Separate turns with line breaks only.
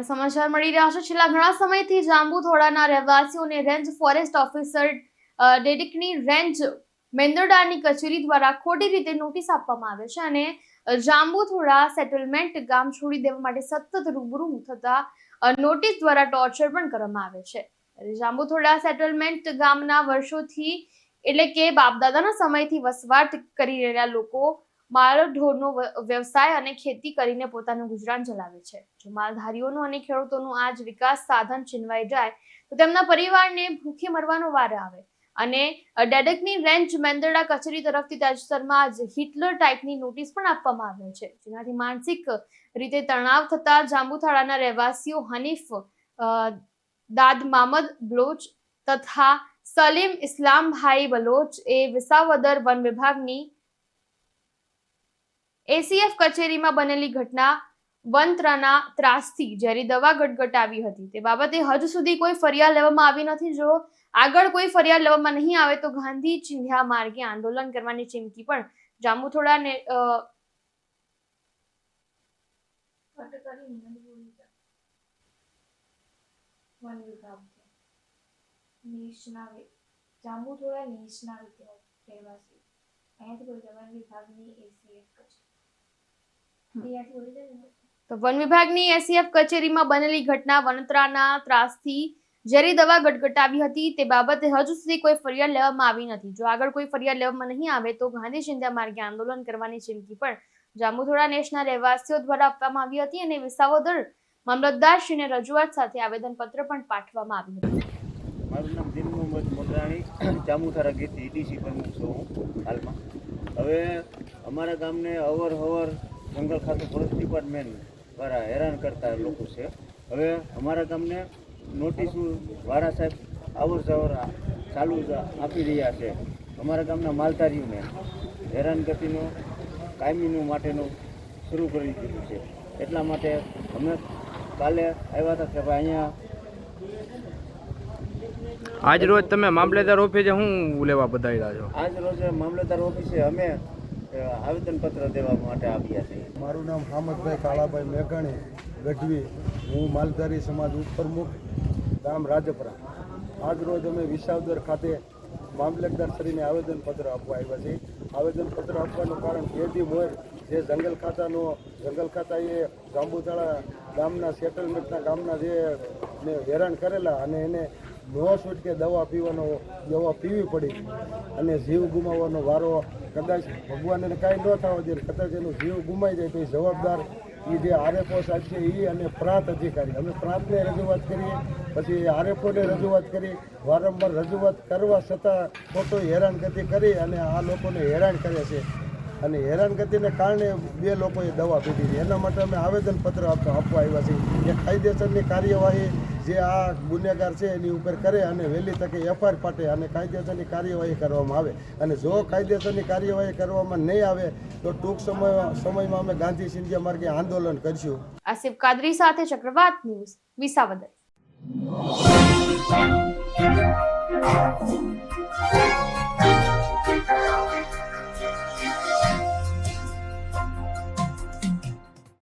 હવે સમાચાર મળી રહ્યા છે. છેલ્લા ઘણા સમયથી જાંબુથોડાના રહેવાસીઓને રેન્જ ફોરેસ્ટ ઓફિસર ડેડિકની રેન્જ મેંદરડાની કચેરી દ્વારા ખોટી રીતે નોટિસ આપવામાં આવે છે અને જાંબુથોડા સેટલમેન્ટ ગામ છોડી દેવા માટે સતત રૂબરૂ થતા નોટિસ દ્વારા ટોર્ચર પણ કરવામાં આવે છે. જાંબુથોડા સેટલમેન્ટ ગામના વર્ષોથી એટલે કે બાપદાદાના સમયથી વસવાટ કરી રહેલા લોકો માલ ઢોરનો વ્યવસાય અને ખેતી કરીને પોતાનું ગુજરાન ચલાવે છે. જો માલધારીઓનું અને ખેડૂતોનું આ જ વિકાસ સાધન છીનવાઈ જાય, તો તેમના પરિવારને ભૂખે મરવાનો વાર આવે. અને ડેડકની રેન્જ મેંદરડા કચેરી તરફથી તાજેતરમાં જ હિટલર ટાઈપની નોટિસ પણ આપવામાં આવે છે. જેનાથી માનસિક રીતે તણાવ થતા જાંબુથાળાના રહેવાસીઓ હનીફ દાદ મામદ બ્લોચ તથા સલીમ ઇસ્લામભાઈ બલોચ એ વિસાવદર વન વિભાગની એસીએફ કચેરીમાં બનેલી ઘટના વંત્રના ત્રાસથી ઝેરી દવા ગટગટાવી હતી. તે બાબતે હજુ સુધી કોઈ ફરિયાદ લેવામાં આવી નથી. જો આગળ કોઈ ફરિયાદ લેવામાં નહીં આવે તો ગાંધી ચિંધ્યા માર્ગે આંદોલન કરવાની ચીમકી પણ જાંબુથોડા ને
વન વિભાગ નીચના જાંબુથોડા રહેવાસી. અહીંયાથી કોઈ વન વિભાગની એસીએફ કચેરી અહીંયાથી બોલી જાય ને
તો વન વિભાગની એસીએફ કચેરીમાં બનેલી ઘટના વનત્રાના ત્રાસથી ઝેરી દવા ગટગટાવી હતી. તે બાબતે હજુ સુધી કોઈ ફરિયાદ લેવામાં આવી નથી. જો આગળ કોઈ ફરિયાદ લેવામાં નહીં આવે તો ગાંધી ચિંધ્યા માર્ગે આંદોલન કરવાની ચીમકી પણ જામુથોડા નેશના રહેવાસીઓ દ્વારા આપવામાં આવી હતી અને વિસાવદર મામલતદારશ્રીને રજૂઆત સાથે આવેદનપત્ર પણ પાઠવવામાં આવ્યું હતું.
મારું નામ દિન મોહમ્મદ મોગરાણી ચામુથારા ગીતી ઈડીસી પ્રમુખ છું હાલમાં. હવે અમારા ગામને અવર હવર જંગલ ખાતું ફોરેસ્ટ ડિપાર્ટમેન્ટ દ્વારા હેરાન કરતા લોકો છે. હવે અમારા ગામને નોટિસો વારા સાહેબ અવર જવર ચાલુ આપી રહ્યા છે. અમારા ગામના માલધારીઓને હેરાનગતિનો કાયમીનું માટેનું શરૂ કરી દીધું છે. એટલા માટે અમે કાલે આવ્યા હતા કે ભાઈ અહીંયા
આજ રોજ તમે મામલેદાર ઓફિસે હું લેવા બધા છો?
આજ રોજ મામલતદાર ઓફિસે અમે આવેદનપત્ર દેવા માટે આવ્યા છીએ
મારું નામ હામદભાઈ કાળાભાઈ મેઘાણી, ગઢવી. હું માલધારી સમાજ ઉપપ્રમુખ, ગામ રાજપરા. આજ રોજ અમે વિસાવદર ખાતે મામલતદાર શ્રીને આવેદનપત્ર આપવા આવ્યા છીએ. આવેદનપત્ર આપવાનું કારણ કેદી મોર જે જંગલ ખાતાનો, જંગલ ખાતા એ જાંબુતાળા ગામના સેટલમેન્ટના ગામના જે હેરાન કરેલા અને એને નો છૂટકે દવા પીવાનો, દવા પીવી પડી અને જીવ ગુમાવવાનો વારો કદાચ ભગવાનને કાંઈ ન થવા દે, કદાચ એનો જીવ ગુમાઈ જાય તો એ જવાબદાર એ જે આરએફઓ સાહેબ છે એ અને પ્રાંત અધિકારી. અમે પ્રાંતને રજૂઆત કરીએ, પછી આરએફઓને રજૂઆત કરી, વારંવાર રજૂઆત કરવા છતાં ખોટો હેરાનગતિ કરી અને આ લોકોને હેરાન કરે છે. અને હેરાનગતિને કારણે બે લોકોએ દવા પીધી છે. એના માટે અમે આવેદનપત્ર આપવા આવ્યા છીએ. કે કાયદેસરની કાર્યવાહી જે આ ગુનેગાર છે એની ઉપર કરે અને વહેલી તકે એફઆઈઆર પાટે અને કાયદેસરની કાર્યવાહી કરવામાં આવે. અને જો કાયદેસરની કાર્યવાહી કરવામાં નહીં આવે, તો ટૂંક સમય, સમયમાં અમે ગાંધી સિંધિયા માર્ગે આંદોલન કરશું.
આસિફ કાદરી સાથે ચક્રવાત ન્યૂઝ, વિસાવદર.